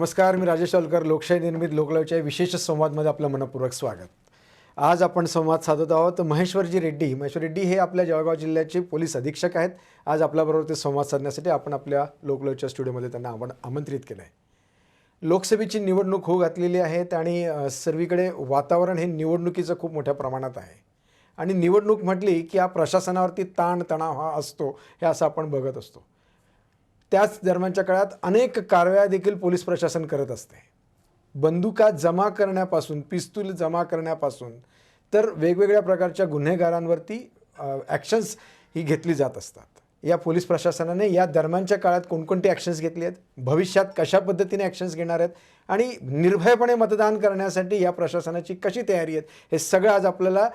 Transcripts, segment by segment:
नमस्कार मी राजेश अलकर लोकशाही निर्मित लोकलावच्या विशेष संवादमध्ये आपलं मनपूर्वक स्वागत. आज आपण संवाद साधत आहोत महेश्वरजी रेड्डी. महेश्वर रेड्डी हे आपल्या जळगाव जिल्ह्याचे पोलीस अधीक्षक आहेत. आज आपल्याबरोबर ते संवाद साधण्यासाठी आपण आपल्या लोकलावच्या स्टुडिओमध्ये त्यांना आपण आमंत्रित केलं आहे लोकसभेची निवडणूक होऊ घातलेली आहे आणि सर्वीकडे वातावरण हे निवडणुकीचं खूप मोठ्या प्रमाणात आहे. आणि निवडणूक म्हटली की हा प्रशासनावरती ताण तणाव हा असतो हे असं आपण बघत असतो. त्याच दरम्यानच्या काळात अनेक कारवाया देखील पोलीस प्रशासन करत असते. बंदुका जमा करण्यापासून पिस्तूल जमा करण्यापासून तर वेगवेगळ्या प्रकारच्या गुन्हेगारांवरती ॲक्शन्स ही घेतली जात असतात. या पोलीस प्रशासनाने या दरम्यानच्या काळात कोणकोणते ॲक्शन्स घेतली आहेत? भविष्यात कशा पद्धतीने ॲक्शन्स घेणार आहेत? आणि निर्भयपणे मतदान करण्यासाठी या प्रशासनाची कशी तयारी आहे हे सगळं आज आपल्याला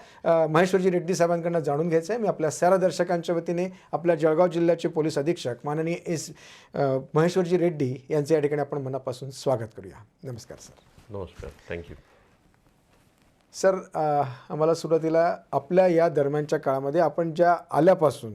महेश्वरजी रेड्डी साहेबांकडनं जाणून घ्यायचं आहे. मी आपल्या सर्व दर्शकांच्या वतीने आपल्या जळगाव जिल्ह्याचे पोलीस अधीक्षक माननीय एस महेश्वरजी रेड्डी यांचे या ठिकाणी आपण मनापासून स्वागत करूया. नमस्कार सर. नमस्कार. थँक्यू सर आम्हाला सुरुवातीला आपल्या या दरम्यानच्या काळामध्ये आपण ज्या आल्यापासून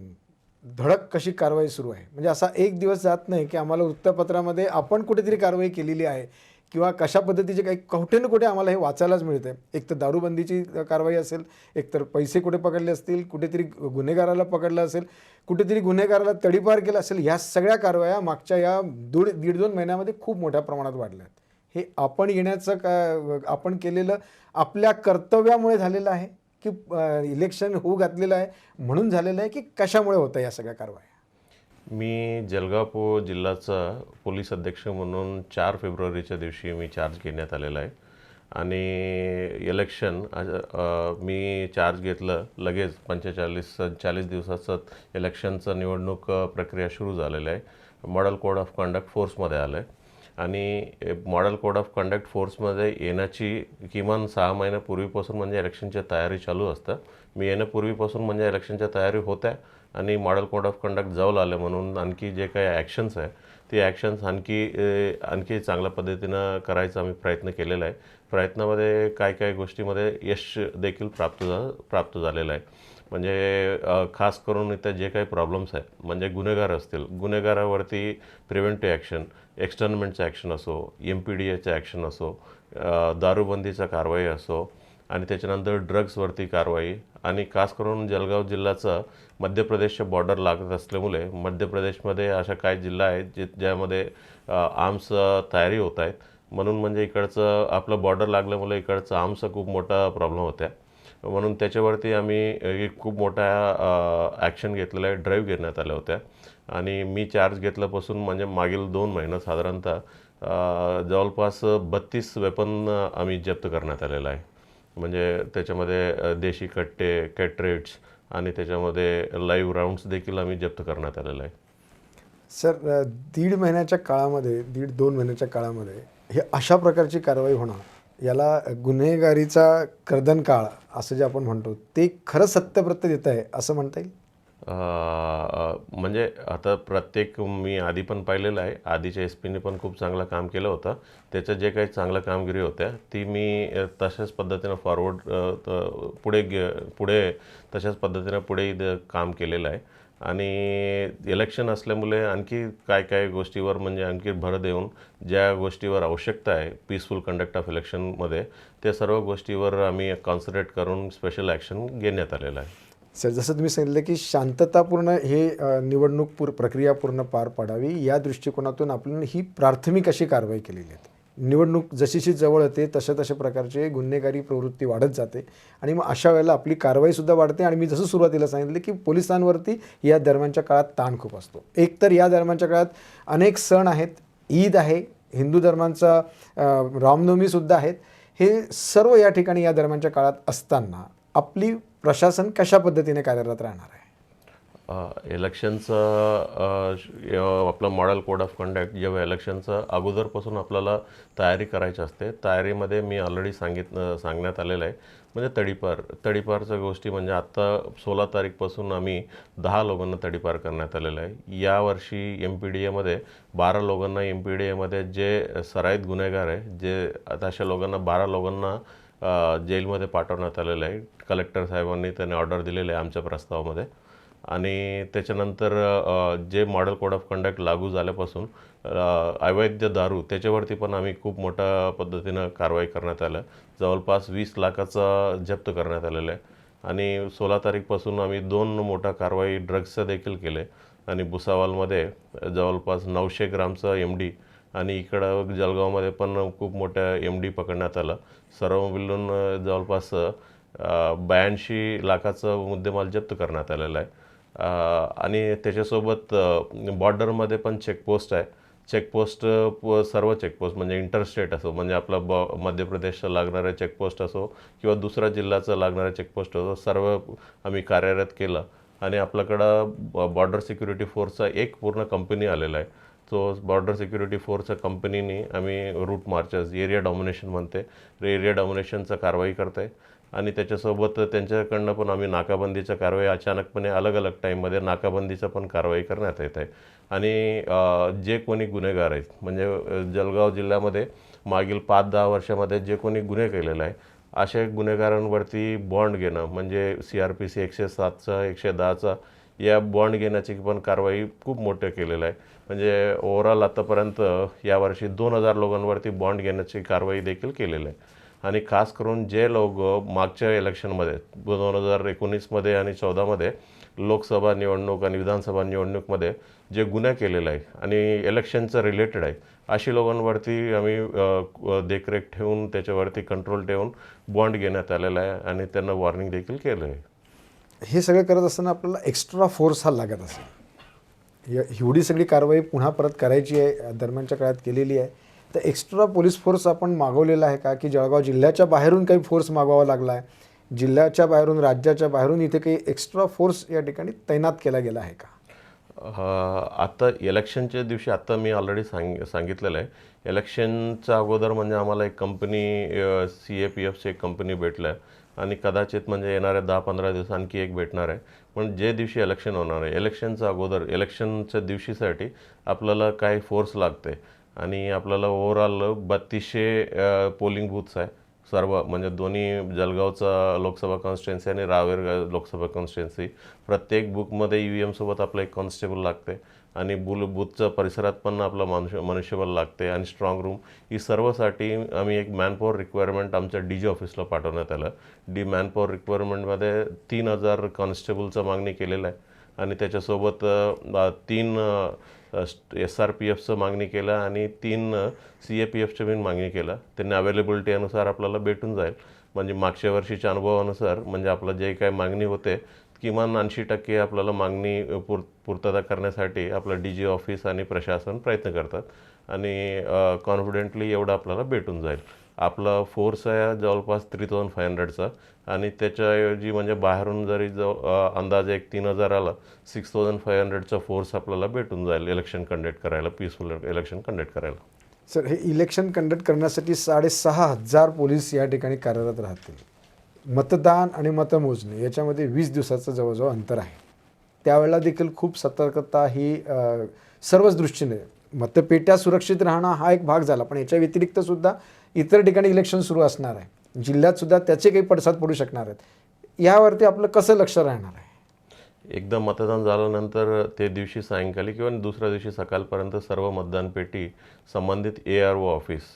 धडक कशी कारवाई सुरू आहे? म्हणजे असा एक दिवस जात नाही की आम्हाला वृत्तपत्रामध्ये आपण कुठेतरी कारवाई केलेली आहे किंवा कशा पद्धतीचे काही कुठे ना कुठे आम्हाला हे वाचायलाच मिळते एक तर दारूबंदीची कारवाई असेल एक तर पैसे कुठे पकडले असतील कुठेतरी गुन्हेगाराला पकडलं असेल कुठेतरी गुन्हेगाराला तडीपार केलं असेल ह्या सगळ्या कारवाया मागच्या या दीड दीड दोन महिन्यामध्ये खूप मोठ्या प्रमाणात वाढल्या आहेत. हे आपण येण्याचं का आपण केलेलं आपल्या कर्तव्यामुळे झालेलं आहे. की इलेक्शन होऊ घातलेलं आहे म्हणून झालेलं आहे की कशामुळे होतं या सगळ्या कारवाया? मी जळगाव जिल्ह्याचा पोलीस अध्यक्ष म्हणून चार फेब्रुवारीच्या दिवशी मी चार्ज घेण्यात आलेला आहे. आणि इलेक्शन मी चार्ज घेतलं लगेच पंचेचाळीस चाळीस दिवसाचं इलेक्शनचं निवडणूक प्रक्रिया सुरू झालेलं आहे. मॉडल कोड ऑफ कंडक्ट फोर्समध्ये आलं आहे आणि मॉडल कोड ऑफ कंडक्ट फोर्समध्ये येण्याची किमान सहा महिन्यापूर्वीपासून म्हणजे इलेक्शनची तयारी चालू असतं मी येण्यापूर्वीपासून म्हणजे इलेक्शनच्या तयारी होत्या आणि मॉडल कोड ऑफ कंडक्ट जवळ आले म्हणून आणखी जे काही ॲक्शन्स आहे ते ॲक्शन्स आणखी आणखी चांगल्या पद्धतीनं करायचा आम्ही प्रयत्न केलेला आहे. प्रयत्नामध्ये काय काय गोष्टीमध्ये यश देखील प्राप्त झा प्राप्त झालेलं आहे. म्हणजे खास करून इथं जे काही प्रॉब्लेम्स आहेत म्हणजे गुन्हेगार असतील गुन्हेगारावरती प्रिव्हेंटिव्ह ॲक्शन एक्सटर्नमेंटचं ॲक्शन असो एम पी डी एचं ॲक्शन असो दारूबंदीचा कारवाई असो आणि त्याच्यानंतर ड्रग्सवरती कारवाई आणि खास करून जळगाव जिल्ह्याचं मध्य प्रदेशच्या बॉर्डर लागत असल्यामुळे मध्य प्रदेशमध्ये अशा काही जिल्हा आहेत जे ज्यामध्ये आर्म्स तयारी होत आहेत. म्हणून म्हणजे इकडचं आपलं बॉर्डर लागल्यामुळे इकडचं आर्म्सचा खूप मोठा प्रॉब्लेम होत्या. म्हणून त्याच्यावरती आम्ही एक खूप मोठा ॲक्शन घेतलेलं आहे. ड्राईव्ह घेण्यात आल्या होत्या. आणि मी चार्ज घेतल्यापासून म्हणजे मागील दोन महिनं साधारणतः जवळपास बत्तीस वेपन आम्ही जप्त करण्यात आलेलं आहे. म्हणजे त्याच्यामध्ये देशी कट्टे कॅटरेट्स आणि त्याच्यामध्ये लाईव्ह राऊंड्स देखील आम्ही जप्त करण्यात आलेलं आहे. सर दीड महिन्याच्या काळामध्ये दीड दोन महिन्याच्या काळामध्ये हे अशा प्रकारची कारवाई होणं याला गुन्हेगारीचा कर्दन काळ असं जे आपण म्हणतो ते खरं सत्यप्रत्य देत आहे असं म्हणता येईल? म्हणजे आता प्रत्येक मी आधी पण पाहिलेलं आहे. आधीच्या एस पीने पण खूप चांगलं काम केलं होतं. त्याचं जे काही चांगलं कामगिरी होत्या ती मी तशाच पद्धतीनं फॉरवर्ड पुढे गे पुढे तशाच पद्धतीनं पुढे काम केलेलं आहे. आणि इलेक्शन असल्यामुळे आणखी काय काय गोष्टीवर म्हणजे आणखी भर देऊन ज्या गोष्टीवर आवश्यकता आहे पीसफुल कंडक्ट ऑफ इलेक्शनमध्ये त्या सर्व गोष्टीवर आम्ही कॉन्सन्ट्रेट करून स्पेशल ॲक्शन घेण्यात आलेलं आहे. सर जसं तुम्ही सांगितलं की शांततापूर्ण हे निवडणूक पूर प्रक्रिया पूर्ण पार पाडावी या दृष्टिकोनातून आपण ही प्राथमिक अशी कारवाई केलेली आहे. निवडणूक जशीशी जवळ येते तशा तशा प्रकारचे गुन्हेगारी प्रवृत्ती वाढत जाते. आणि मग अशा वेळेला आपली कारवाईसुद्धा वाढते. आणि मी जसं सुरुवातीला सांगितलं की पोलिसांवरती या दरम्यानच्या काळात ताण खूप असतो. एकतर या दरम्यानच्या काळात अनेक सण आहेत. ईद आहे. हिंदू धर्मांचा रामनवमीसुद्धा आहेत. हे सर्व या ठिकाणी या दरम्यानच्या काळात असताना आपली प्रशासन कशा पद्धतीने कार्यरत राहणार आहे? इलेक्शनचं आपलं मॉडेल कोड ऑफ कंडक्ट जेव्हा इलेक्शनचं अगोदरपासून आपल्याला तयारी करायची असते तयारीमध्ये मी ऑलरेडी सांगित सांगण्यात आलेलं आहे. म्हणजे तडीपार तडीपारच्या गोष्टी म्हणजे आत्ता सोळा तारीखपासून आम्ही दहा लोकांना तडीपार करण्यात आलेलं आहे. यावर्षी एम पी डी एमध्ये बारा लोकांना एम पी डी एमध्ये जे सराईत गुन्हेगार आहे जे अशा लोकांना बारा लोकांना जेलमध्ये पाठवण्यात आलेलं आहे. कलेक्टर साहेबांनी त्यांनी ऑर्डर दिलेलं आहे आमच्या प्रस्तावामध्ये. आणि त्याच्यानंतर जे मॉडेल कोड ऑफ कंडक्ट लागू झाल्यापासून अवैध दारू त्याच्यावरती पण आम्ही खूप मोठ्या पद्धतीनं कारवाई करण्यात आलं. जवळपास वीस लाखाचा जप्त करण्यात आलेला आहे. आणि सोळा तारीखपासून आम्ही दोन मोठ्या कारवाई ड्रग्सचं देखील केले आणि भुसावालमध्ये जवळपास नऊशे ग्रामचं एम डी आणि इकडं जळगावमध्ये पण खूप मोठ्या एम डी पकडण्यात आलं. सर्व मिळून जवळपास ब्याऐंशी लाखाचं मुद्देमाल जप्त करण्यात आलेला आहे. आणि त्याच्यासोबत बॉर्डरमध्ये पण चेकपोस्ट आहे. चेकपोस्ट सर्व चेकपोस्ट म्हणजे इंटरस्टेट असो म्हणजे आपला ब मध्य प्रदेशचा लागणारा चेकपोस्ट असो किंवा दुसऱ्या जिल्ह्याचं लागणारा चेकपोस्ट असो सर्व आम्ही कार्यरत केलं. आणि आपल्याकडं बॉर्डर सिक्युरिटी फोर्सचा एक पूर्ण कंपनी आलेला आहे. तो बॉर्डर सिक्युरिटी फोर्सच्या कंपनीने आम्ही रूट मार्चर्स एरिया डॉमिनेशन म्हणते. एरिया डॉमिनेशनचा कारवाई करते आणि त्याच्यासोबत त्यांच्याकडनं पण आम्ही नाकाबंदीच्या कारवाई अचानकपणे अलग अलग टाईममध्ये नाकाबंदीचं पण कारवाई करण्यात येत आहे. आणि जे कोणी गुन्हेगार आहेत म्हणजे जलगाव जळगाव जिल्ह्यामध्ये मागील पाच दहा वर्षामध्ये जे कोणी गुन्हे केलेला आहे अशा गुन्हेगारांवरती बॉन्ड घेणं म्हणजे सी आर पी सी एकशे सातचा एकशे दहाचा या बॉन्ड घेण्याची पण कारवाई खूप मोठं केलेलं आहे. म्हणजे ओव्हरऑल आतापर्यंत यावर्षी दोन हजार लोकांवरती बॉन्ड घेण्याची कारवाई देखील केलेली आहे. आणि खास करून जे लोक मागच्या इलेक्शनमध्ये दोन हजार एकोणीसमध्ये आणि चौदामध्ये लोकसभा निवडणूक आणि विधानसभा निवडणूकमध्ये जे गुन्हा केलेला आहे आणि इलेक्शनचं रिलेटेड आहे अशी लोकांवरती आम्ही देखरेख ठेवून त्याच्यावरती कंट्रोल ठेवून बॉन्ड घेण्यात आलेला आहे आणि त्यांना वॉर्निंग देखील केलं आहे. हे सगळं करत असताना आपल्याला एक्स्ट्रा फोर्स हा लागत असेल. या- एवढी सगळी कारवाई पुन्हा परत करायची आहे दरम्यानच्या काळात केलेली आहे. तर एक्स्ट्रा पोलीस फोर्स आपण मागवलेला आहे का? की जळगाव जिल्ह्याच्या बाहेरून काही फोर्स मागवावा लागला आहे? जिल्ह्याच्या बाहेरून राज्याच्या बाहेरून इथे काही एक्स्ट्रा फोर्स या ठिकाणी तैनात केला गेला आहे का? आता इलेक्शनच्या दिवशी आत्ता मी ऑलरेडी सांग सांगितलेलं आहे. इलेक्शनच्या अगोदर म्हणजे आम्हाला एक कंपनी सी ए पी एफची एक कंपनी भेटलं. आहे आणि कदाचित म्हणजे येणाऱ्या दहा पंधरा दिवस आणखी एक भेटणार आहे. पण जे दिवशी इलेक्शन होणार आहे इलेक्शनच्या अगोदर इलेक्शनच्या दिवशीसाठी आपल्याला काही फोर्स लागते. आणि आपल्याला ओव्हरऑल बत्तीसशे पोलिंग बूथ्स आहे. सर्व म्हणजे दोन्ही जळगावचा लोकसभा कॉन्स्टिट्युन्सी आणि रावेर लोकसभा कॉन्स्टिट्युन्सी प्रत्येक बुकमध्ये यू एमसोबत आपलं एक कॉन्स्टेबल लागते. आणि बुल बूथच्या परिसरात पण आपलं मनुष्य मनुष्यबळ लागते. आणि स्ट्रॉंग रूम ही सर्वसाठी आम्ही एक मॅनपॉवर रिक्वायरमेंट आमच्या डी जी ऑफिसला पाठवण्यात आलं. डी मॅनपॉवर रिक्वायरमेंटमध्ये तीन हजार कॉन्स्टेबलचं मागणी केलेलं आहे. आणि त्याच्यासोबत तीन एस आर पी एफचं मागणी केलं आणि तीन सी ए पी एफचं पण मागणी केलं. त्यांनी अवेलेबिलिटी अनुसार आपल्याला भेटून जाईल. म्हणजे मागच्या वर्षीच्या अनुभवानुसार म्हणजे आपलं जे काही मागणी होते किमान ऐंशी टक्के आपल्याला मागणी पूर पूर्तता करण्यासाठी आपलं डी जी ऑफिस आणि प्रशासन प्रयत्न करतात. आणि कॉन्फिडेंटली एवढं आपल्याला भेटून जाईल. आपला फोर्स आहे जवळपास थ्री थाउजंड फाय हंड्रेडचा आणि त्याच्याऐवजी म्हणजे बाहेरून जरी जवळ अंदाजे एक तीन हजार आला सिक्स थाउजंड फाय हंड्रेडचा फोर्स आपल्याला भेटून जाईल इलेक्शन कंडक्ट करायला पीसफुल इलेक्शन कंडक्ट करायला. सर हे इलेक्शन कंडक्ट करण्यासाठी साडेसहा हजार पोलीस या ठिकाणी कार्यरत राहतील. मतदान आणि मतमोजणी याच्यामध्ये वीस दिवसाचं जवळजवळ अंतर आहे. त्यावेळेला देखील खूप सतर्कता ही सर्वच दृष्टीने मतपेट्या सुरक्षित राहणं हा एक भाग झाला. पण याच्या व्यतिरिक्त सुद्धा इतर ठिकाणी इलेक्शन सुरू असणार आहे. जिल्ह्यात सुद्धा त्याचे काही पडसाद पडू शकणार आहेत. यावरती आपलं कसं लक्ष राहणार आहे? एकदा मतदान झाल्यानंतर ते दिवशी सायंकाळी किंवा दुसऱ्या दिवशी सकाळपर्यंत सर्व मतदान पेटी संबंधित ए आर ओ ऑफिस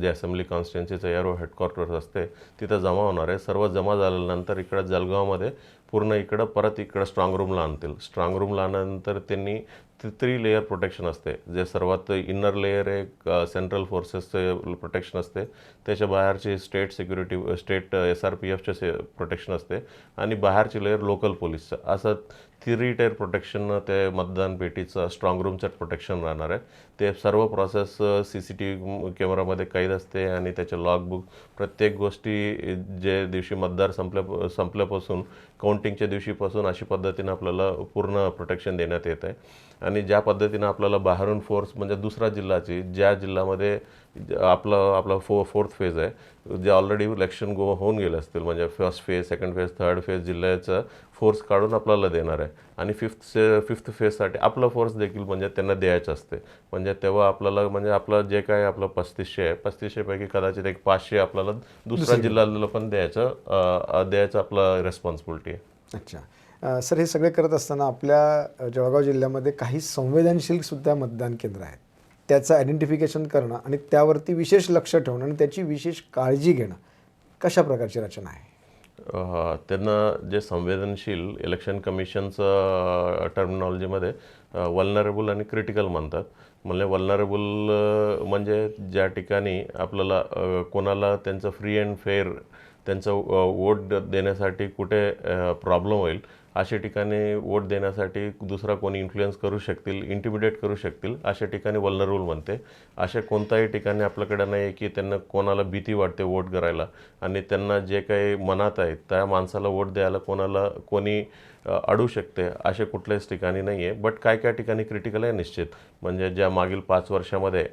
जे असेंब्ली कॉन्स्टिट्युन्सीचं ए आर ओ हेडक्वार्टर्स असते तिथं जमा होणार आहे. सर्व जमा झाल्यानंतर इकडं जळगावमध्ये पूर्ण इकडं परत इकडं स्ट्रॉंग रूमला आणतील. स्ट्रॉंग रूमला आणल्यानंतर त्यांनी थ्री लेयर प्रोटेक्शन असते. जे सर्वात इनर लेयर एक सेंट्रल फोर्सेसचे प्रोटेक्शन असते. त्याच्या बाहेरची state security state S R P एफचे से प्रोटेक्शन असते. आणि बाहेरची लेअर लोकल पोलीसचं असं थ्री टेअर प्रोटेक्शन ते मतदान पेटीचं स्ट्रॉंग रूमचं प्रोटेक्शन राहणार आहे. ते सर्व process C C T V कॅमेरामध्ये कैद असते आणि त्याचे लॉगबुक प्रत्येक गोष्टी जे दिवशी मतदार संपल्या संपल्यापासून काउंटिंगच्या दिवशीपासून अशी पद्धतीनं आपल्याला पूर्ण प्रोटेक्शन देण्यात येत आहे आणि ज्या पद्धतीनं आपल्याला बाहेरून फोर्स म्हणजे दुसऱ्या जिल्ह्याची ज्या जिल्ह्यामध्ये आपलं आपला फो फोर्थ फेज आहे जे ऑलरेडी इलेक्शन गो होऊन गेले असतील म्हणजे first phase second phase third phase जिल्ह्याचं फोर्स काढून आपल्याला देणार आहे. आणि फिफ्थ फिफ्थ फेजसाठी आपलं फोर्स देखील म्हणजे त्यांना द्यायचं असते. म्हणजे तेव्हा आपल्याला म्हणजे आपलं जे काय आपलं पस्तीसशे आहे पस्तीसशेपैकी कदाचित एक पाचशे आपल्याला दुसऱ्या जिल्ह्याला पण द्यायचं द्यायचं आपलं रेस्पॉन्सिबिलिटी आहे. अच्छा. सर हे सगळे करत असताना आपल्या जळगाव जिल्ह्यामध्ये काही संवेदनशील सुद्धा मतदान केंद्र आहेत. त्याचं आयडेंटिफिकेशन करणं आणि त्यावरती विशेष लक्ष ठेवणं आणि त्याची विशेष काळजी घेणं कशा प्रकारची रचना आहे? त्यांना जे संवेदनशील इलेक्शन कमिशनचं टर्मिनॉलॉजीमध्ये वल्नरेबल आणि क्रिटिकल म्हणतात. म्हणजे वल्नरेबल म्हणजे ज्या ठिकाणी आपल्याला कोणाला त्यांचं फ्री अँड फेअर त्यांचं वोट देण्यासाठी कुठे प्रॉब्लेम होईल अशा ठिकाणी वोट देण्यासाठी दुसरा कोणी इन्फ्लुएन्स करू शकतील इंटिमिडेट करू शकतील अशा ठिकाणी वल्नरेबल म्हणते. अशा कोणत्याही ठिकाणी आपल्याकडे नाही आहे की त्यांना कोणाला भीती वाटते वोट करायला. आणि त्यांना जे काही मनात आहे त्या माणसाला वोट द्यायला कोणाला कोणी अडू शकते असे कुठल्याच ठिकाणी नाही आहे बट काय काय ठिकाणी क्रिटिकल आहे निश्चित. म्हणजे ज्या मागील पाच वर्षामध्ये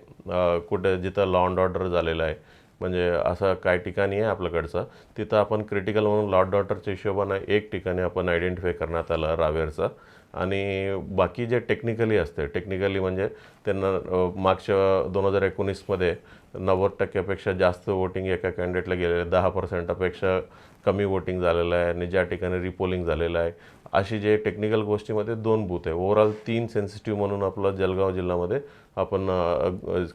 कुठे जिथं लॉ अँड ऑर्डर झालेलं आहे म्हणजे असं काय ठिकाणी आहे आपल्याकडचं? तिथं आपण क्रिटिकल म्हणून लॉर्ड डॉटरच्या हिशोबानं एक ठिकाणी आपण आयडेंटिफाय करण्यात आलं रावेरचं. आणि बाकी जे टेक्निकली असते टेक्निकली म्हणजे त्यांना मागच्या दोन हजार एकोणीसमध्ये नव्वद टक्क्यापेक्षा जास्त वोटिंग एका कॅन्डिडेटला गेलेलं आहे दहा पर्सेंटापेक्षा कमी वोटिंग झालेलं आहे आणि ज्या ठिकाणी रिपोलिंग झालेलं आहे. अशी जे टेक्निकल गोष्टीमध्ये दोन बूथ आहे. ओव्हरऑल तीन सेन्सिटिव्ह म्हणून आपलं जळगाव जिल्ह्यामध्ये आपण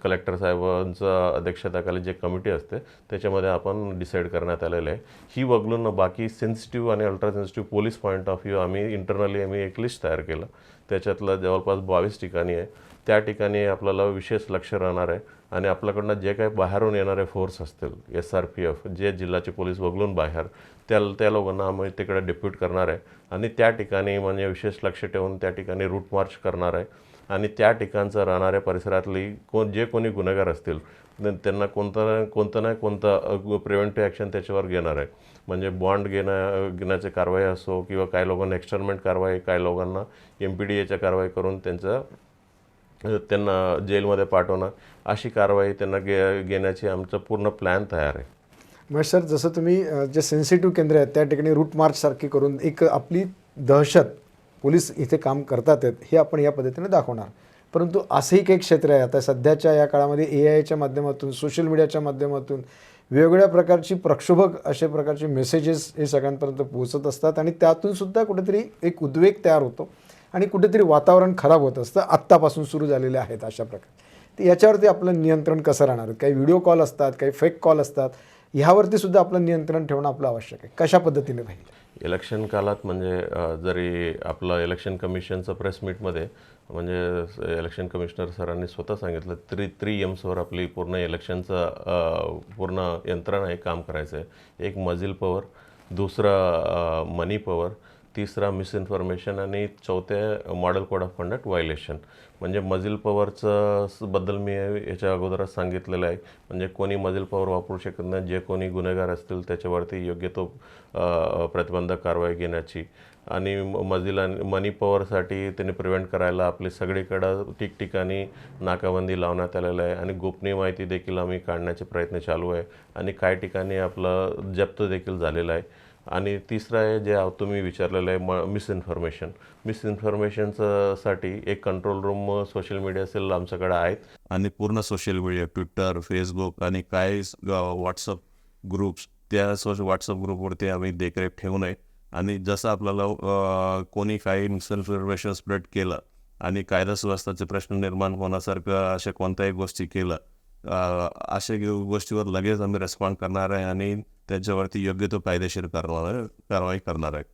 कलेक्टर साहेबांचं अध्यक्षताखाली जे कमिटी असते त्याच्यामध्ये आपण डिसाईड करण्यात आलेलं आहे. ही वगळून बाकी सेन्सिटिव्ह आणि ultra sensitive police point of view आम्ही इंटरनली आम्ही एक लिस्ट तयार केलं. त्याच्यातलं जवळपास बावीस ठिकाणी आहे. त्या ठिकाणी आपल्याला विशेष लक्ष राहणार आहे आणि आपल्याकडनं जे काही बाहेरून येणारे फोर्स असतील एस आर पी एफ जे जिल्ह्याचे पोलीस वगळून बाहेर त्या त्या लोकांना आम्ही तिकडे डिप्यूट करणार आहे. आणि त्या ठिकाणी म्हणजे विशेष लक्ष ठेवून त्या ठिकाणी रूट मार्च करणार आहे. आणि त्या ठिकाणचं राहणाऱ्या परिसरातली कोण जे कोणी गुन्हेगार असतील त्यांना कोणतं ना कोणतं ना कोणतं प्रिव्हेंटिव्ह ॲक्शन त्याच्यावर घेणार आहे. म्हणजे बॉन्ड घेणं घेण्याची कारवाई असो किंवा काही लोकांना एक्सटर्नमेंट कारवाई काही लोकांना एम पी डी एच्या कारवाई करून त्यांचं त्यांना जेलमध्ये पाठवणं अशी कारवाई त्यांना घे घेण्याची आमचं पूर्ण प्लॅन तयार आहे. मग सर जसं तुम्ही जे सेन्सिटिव्ह केंद्र आहेत त्या ठिकाणी रूट मार्चसारखी करून एक आपली दहशत पोलीस इथे काम करतात आहेत हे आपण या पद्धतीने दाखवणार. परंतु असंही काही क्षेत्र आहे आता सध्याच्या या काळामध्ये ए आयच्या माध्यमातून सोशल मीडियाच्या माध्यमातून वेगवेगळ्या प्रकारची प्रक्षोभक असे प्रकारचे मेसेजेस हे सगळ्यांपर्यंत पोहोचत असतात आणि त्यातून सुद्धा कुठेतरी एक उद्वेग तयार होतो आणि कुठेतरी वातावरण खराब होत असतं. आत्तापासून सुरू झालेले आहेत अशा प्रकारे तर याच्यावरती आपलं नियंत्रण कसं राहणार? काही व्हिडिओ कॉल असतात काही फेक कॉल असतात. ह्यावरती सुद्धा आपलं नियंत्रण ठेवणं आपलं आवश्यक आहे. कशा पद्धतीने पाहिजे? इलेक्शन काळात म्हणजे जरी आपलं इलेक्शन कमिशनचं प्रेस मीटमध्ये म्हणजे इलेक्शन कमिशनर सरांनी स्वतः सांगितलं थ्री थ्री एम्सवर आपली पूर्ण इलेक्शनचं पूर्ण यंत्रणा हे काम करायचं आहे. एक मजिल पॉवर दुसरा मनी पॉवर तिसरा मिसइन्फॉर्मेशन आणि चौथ्या model code of conduct violation म्हणजे मजिल पॉवरचं स- बद्दल मी याच्या अगोदरच सांगितलेलं आहे. म्हणजे कोणी मजिल पॉवर वापरू शकत नाही जे कोणी गुन्हेगार असतील त्याच्यावरती योग्य तो प्रतिबंधक कारवाई घेण्याची. आणि म- मजिल आणि मनी पॉवरसाठी त्यांनी प्रिव्हेंट करायला आपली सगळीकडं ठिकठिकाणी नाकाबंदी लावण्यात आलेलं आहे. आणि गोपनीय माहिती देखील आम्ही काढण्याचे प्रयत्न चालू आहे. आणि काही ठिकाणी आपलं जप्त देखील झालेलं आहे. आणि तिसरं आहे जे तुम्ही विचारलेलं आहे म मिसइन्फॉर्मेशन मिसइन्फॉर्मेशनसाठी एक control room social media cell आमच्याकडे आहेत. आणि पूर्ण सोशल मीडिया ट्विटर फेसबुक आणि काय व्हॉट्सअप ग्रुप्स त्या सोश व्हॉट्सअप ग्रुपवरती आम्ही देखरेख ठेवू नये. आणि जसं आपल्याला कोणी काही मिसइन्फॉर्मेशन स्प्रेड केलं आणि कायदा सुव्यवस्थाचे प्रश्न निर्माण होण्यासारखं अशा कोणत्याही गोष्टी केलं अशा गोष्टीवर लगेच आम्ही रेस्पॉन्ड करणार आहे आणि त्याच्यावरती योग्य तो कायदेशीर कारवाई कारवाई करणार आहे.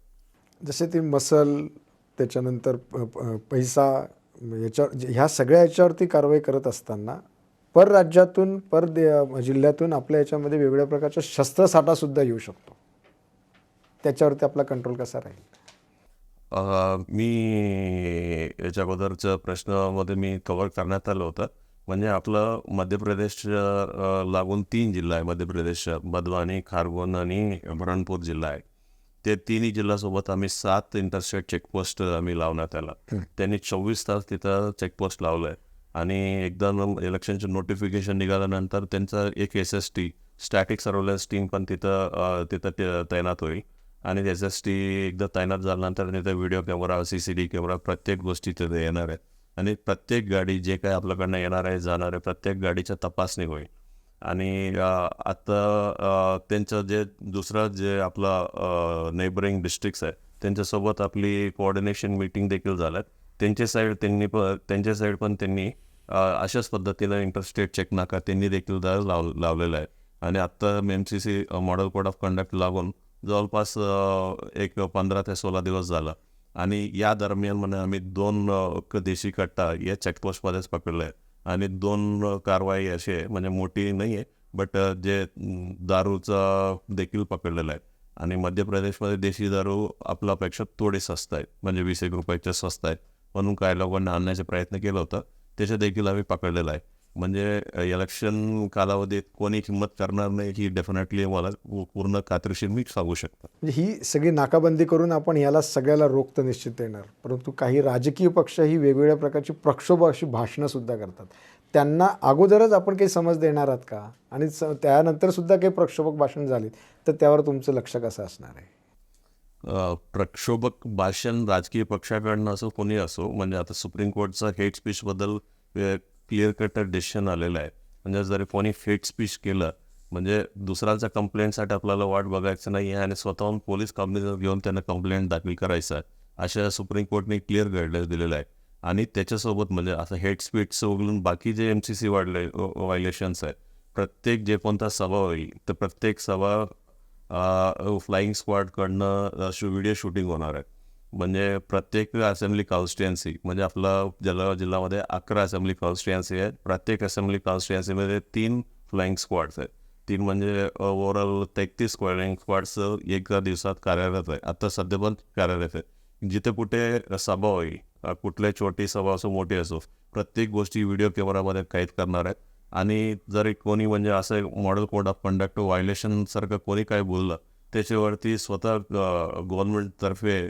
जसे ते मसल त्याच्यानंतर पैसा याच्या ह्या सगळ्या याच्यावरती कारवाई करत असताना पर राज्यातून पर दे जिल्ह्यातून आपल्या याच्यामध्ये वेगवेगळ्या प्रकारचा शस्त्रसाठासुद्धा येऊ शकतो. त्याच्यावरती आपला कंट्रोल कसा राहील? मी याच्या अगोदरच्या प्रश्नामध्ये मी कव्हर करण्यात आलं होतं. म्हणजे आपलं मध्य प्रदेश अ, लागून तीन जिल्हा आहे. मध्य प्रदेश बदवानी खारगोन आणि बुरहानपूर जिल्हा आहे. ते तिन्ही जिल्ह्यासोबत आम्ही सात इंटरस्टेट चेकपोस्ट आम्ही लावण्यात आला. त्यांनी चोवीस तास तिथं चेकपोस्ट लावलं आहे आणि एकदा इलेक्शनचं नोटिफिकेशन निघाल्यानंतर त्यांचा एक S S T static surveillance team पण तिथं अ, तिथं ते- तैनात होईल. आणि एस एस टी एकदा तैनात झाल्यानंतर तिथे video camera C C T camera प्रत्येक गोष्टी तिथे येणार आहेत. आणि प्रत्येक गाडी जे काही आपल्याकडनं येणार आहे जाणार आहे प्रत्येक गाडीच्या तपासणी होईल. आणि आता त्यांचं जे दुसरं जे आपलं नेबरिंग डिस्ट्रिक्ट्स आहे त्यांच्यासोबत आपली कोऑर्डिनेशन मीटिंग देखील झाल्यात. त्यांच्या साईड त्यांनी पण त्यांच्या साईड पण त्यांनी अशाच पद्धतीनं इंटरस्टेट चेक नाका त्यांनी देखील दर लाव लावलेला आहे. आणि आत्ता M C C model code of conduct लागून जवळपास एक पंधरा ते सोळा दिवस झाला. आणि या दरम्यान म्हणे आम्ही दोन देशी कट्टा या चेकपोस्टमध्येच पकडले आहे आणि दोन कारवाई अशी आहे म्हणजे मोठी नाही आहे बट जे दारूचा देखील पकडलेलं आहे. आणि मध्य प्रदेशमध्ये देशी दारू आपल्यापेक्षा थोडे स्वस्त आहेत म्हणजे वीस एक रुपयाचे स्वस्त आहेत. म्हणून काही लोकांना आणण्याचा प्रयत्न केला होता त्याच्या देखील आम्ही पकडलेला आहे. म्हणजे इलेक्शन कालावधीत कोणी किंमत करणार नाही ही डेफिनेटली मला पूर्ण खात्रीशीर मी सांगू शकतो. म्हणजे ही सगळी नाकाबंदी करून आपण याला सगळ्याला रोख तर निश्चित येणार. परंतु काही राजकीय पक्ष ही वेगवेगळ्या प्रकारची प्रक्षोभ अशी भाषणं सुद्धा करतात. त्यांना अगोदरच आपण काही समज देणार आहात का? आणि त्यानंतर सुद्धा काही प्रक्षोभक भाषण झाली तर त्यावर तुमचं लक्ष कसं असणार आहे? प्रक्षोभक भाषण राजकीय पक्षाकडनं असो कोणी असो म्हणजे आता सुप्रीम कोर्टचा हेट स्पीचबद्दल क्लिअर कटर डिसिशन आलेलं आहे. म्हणजे जरी कोणी फेट स्पीच केलं म्हणजे दुसऱ्यांच्या कंप्लेंटसाठी आपल्याला वाट बघायचं नाही आहे आणि स्वतःहून पोलीस कॉम्प्लेन घेऊन त्यांना कंप्लेंट दाखल करायचं आहे. अशा सुप्रीम कोर्टने क्लिअर गाईडलाईन्स दिलेलं आहे आणि त्याच्यासोबत म्हणजे असं हेट स्पीडचं उघडून बाकी जे एम सी सी वाढले व्हायलेशन्स आहेत प्रत्येक जे कोणता सभा होईल तर प्रत्येक सभा फ्लाईंग स्क्वॉडकडनं व्हिडिओ शूटिंग होणार आहे. म्हणजे प्रत्येक असेंब्ली कॉन्स्टिट्युएन्सी म्हणजे आपलं जळगाव जिल्ह्यामध्ये अकरा असेंब्ली कॉन्स्टिट्युएन्सी आहेत. प्रत्येक असेंब्ली कॉन्स्टिट्युएन्सीमध्ये तीन फ्लाईंग स्क्वॉड्स आहेत. तीन म्हणजे ओव्हरऑल तेहतीस फ्लाईंग स्क्वॉड्स एका दिवसात कार्यरत आहे. आता सध्या पण कार्यरत आहे. जिथे कुठे सभा होईल कुठल्या कुठल्याही छोटी सभा असो मोठी असो प्रत्येक गोष्टी व्हिडिओ कॅमेरामध्ये कैद करणार आहेत. आणि जर कोणी म्हणजे असं मॉडेल कोड ऑफ कंडक्ट व्हायलेशनसारखं कोणी काय बोललं त्याच्यावरती स्वतः गव्हर्नमेंटतर्फे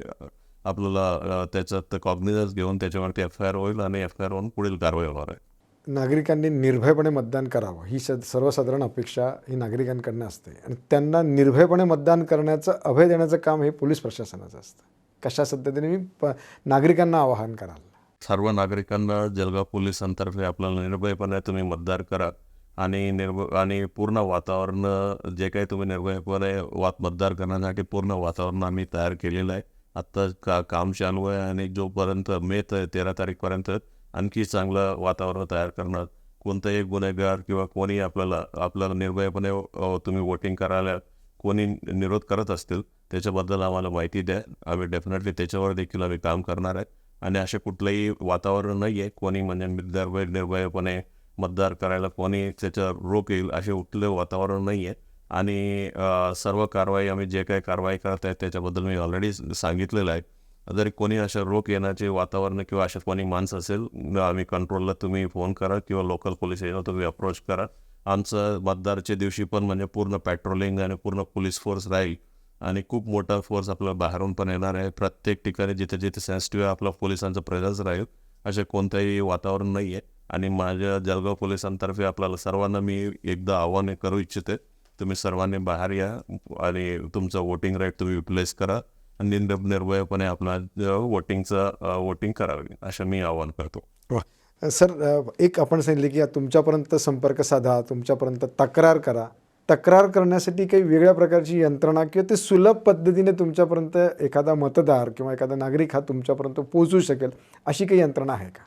आपल्याला त्याच्यात कॉग्निझन्स घेऊन त्याच्यावरती एफ आय आर होईल आणि एफ आय आर होऊन पुढील कारवाई होणार आहे. नागरिकांनी निर्भयपणे मतदान करावं ही स सर्वसाधारण अपेक्षा ही नागरिकांकडनं असते. आणि त्यांना निर्भयपणे मतदान करण्याचं अभय देण्याचं काम हे पोलीस प्रशासनाचं असतं. कशा पद्धतीने मी प नागरिकांना आवाहन कराल. सर्व नागरिकांना जळगाव पोलिसांतर्फे आपल्याला निर्भयपणे तुम्ही मतदार करा आणि निर्भ आणि पूर्ण वातावरण जे काही तुम्ही निर्भयपणे वात मतदार करण्यासाठी पूर्ण वातावरण आम्ही तयार केलेलं आहे. आत्ता का काम चालू आहे आणि जोपर्यंत मे तर तेरा तारीखपर्यंत आणखी चांगलं वातावरण तयार करणार कोणताही गुन्हेगार किंवा कोणी आपल्याला आपल्याला निर्भयपणे तुम्ही वोटिंग करायला कोणी निरोध करत असतील त्याच्याबद्दल आम्हाला माहिती द्या. आम्ही डेफिनेटली त्याच्यावर देखील आम्ही काम करणार आहे. आणि असे कुठलंही वातावरण नाही आहे कोणी म्हणजे निर्भय निर्भयपणे मतदार करायला कोणी त्याच्यावर रोख येईल असे कुठले वातावरण नाही आहे. आणि सर्व कारवाई आम्ही जे काही कारवाई करत आहेत त्याच्याबद्दल मी ऑलरेडी सांगितलेलं आहे. जरी कोणी अशा रोख येण्याचे वातावरण किंवा अशा कोणी माणसं असेल आम्ही कंट्रोलला तुम्ही फोन करा किंवा लोकल पोलीस येणं तुम्ही अप्रोच करा. आमचं मतदारच्या दिवशी पण म्हणजे पूर्ण पॅट्रोलिंग आणि पूर्ण पोलीस फोर्स राहील आणि खूप मोठा फोर्स आपला बाहेरून पण येणार आहे. प्रत्येक ठिकाणी जिथे जिथे सेन्सिटिव्ह आहे आपला पोलिसांचा प्रेझन्स राहील असे कोणतंही वातावरण नाही आहे आणि माझ्या जळगाव पोलिसांतर्फे आपल्याला सर्वांना मी एकदा आव्हान करू इच्छिते तुम्ही सर्वांनी बाहेर या आणि तुमचं वोटिंग राईट तुम्ही युटिलाइज करा. आणि निर्भयपणे आपला वोटिंगचं वोटिंग करावी असं मी आवाहन करतो. सर एक आपण सांगितले की तुमच्यापर्यंत संपर्क साधा तुमच्यापर्यंत तक्रार करा. तक्रार करण्यासाठी काही वेगळ्या प्रकारची यंत्रणा किंवा ते सुलभ पद्धतीने तुमच्यापर्यंत एखादा मतदार किंवा एखादा नागरिक हा तुमच्यापर्यंत पोहोचू शकेल अशी काही यंत्रणा आहे का?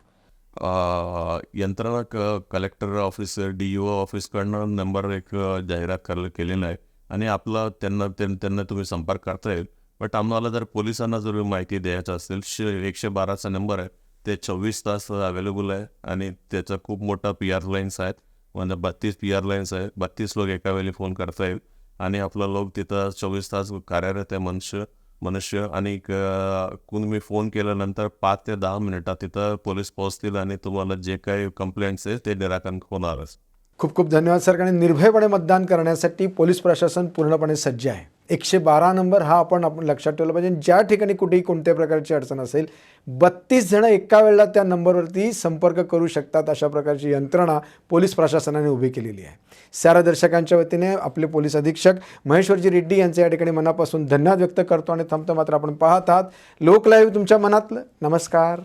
यंत्रणा क कलेक्टर ऑफिस डी ओ ऑफिसकडनं नंबर एक जाहिरात कर केलेला आहे. आणि आपला त्यांना त्यांना तुम्ही संपर्क करता येईल बट आम्हाला जर पोलिसांना जर माहिती द्यायचं असेल श एकशे बाराचा नंबर आहे. ते चोवीस तास अवेलेबल आहे. आणि त्याचा खूप मोठा पी आर लाईन्स आहेत. म्हणजे बत्तीस पी आर लाईन्स आहेत बत्तीस लोक एका वेळी फोन करता येईल आणि आपला लोक तिथं चोवीस तास कार्यरत आहे मनुष्य. मनुष्य आणि कोण मी फोन केल्यानंतर पाच ते दहा मिनिटात तिथं पोलीस पोहोचतील आणि तुम्हाला जे काही कंप्लेंट्स आहे ते निराकरण होणारच. खूप खूप धन्यवाद सर. कारण निर्भयपणे मतदान करण्यासाठी पोलीस प्रशासन पूर्णपणे सज्ज आहे. एकशे बारा नंबर हा आपण आपण लक्षात ठेवला पाहिजे. ज्या ठिकाणी कुठेही कोणत्याही प्रकारची अडचण असेल बत्तीस जणं एका वेळेला त्या नंबरवरती संपर्क करू शकतात अशा प्रकारची यंत्रणा पोलीस प्रशासनाने उभी केलेली आहे. सारा दर्शकांच्या वतीने आपले पोलीस अधीक्षक महेश्वरजी रेड्डी यांचे या ठिकाणी मनापासून धन्यवाद व्यक्त करतो आणि थांबतो मात्र आपण पाहत आहात. लोक लाईव्ह तुमच्या मनातलं. नमस्कार.